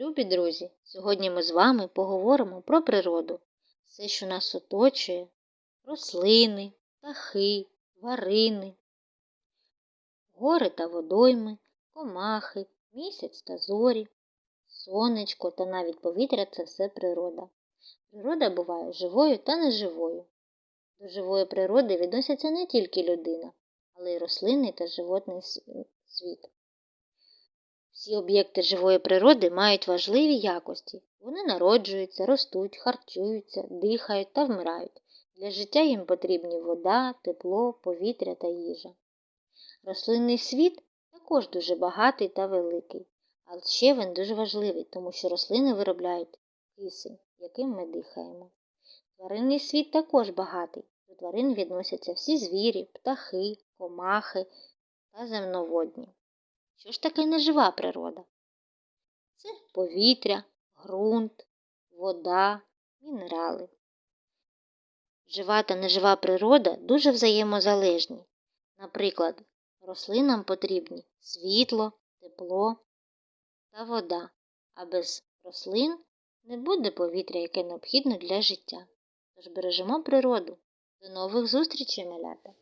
Любі друзі, сьогодні ми з вами поговоримо про природу. Все, що нас оточує, рослини, птахи, тварини, гори та водойми, комахи, місяць та зорі, сонечко та навіть повітря це все природа. Природа буває живою та неживою. До живої природи відносяться не тільки людина, але й рослинний та животний світ. Всі об'єкти живої природи мають важливі якості. Вони народжуються, ростуть, харчуються, дихають та вмирають. Для життя їм потрібні вода, тепло, повітря та їжа. Рослинний світ також дуже багатий та великий, але ще він дуже важливий, тому що рослини виробляють кисень, яким ми дихаємо. Тваринний світ також багатий. До тварин відносяться всі звірі, птахи, комахи та земноводні. Що ж таке нежива природа? Це повітря, ґрунт, вода, мінерали. Жива та нежива природа дуже взаємозалежні. Наприклад, рослинам потрібні світло, тепло та вода, а без рослин не буде повітря, яке необхідно для життя. Тож бережемо природу. До нових зустрічей, малята!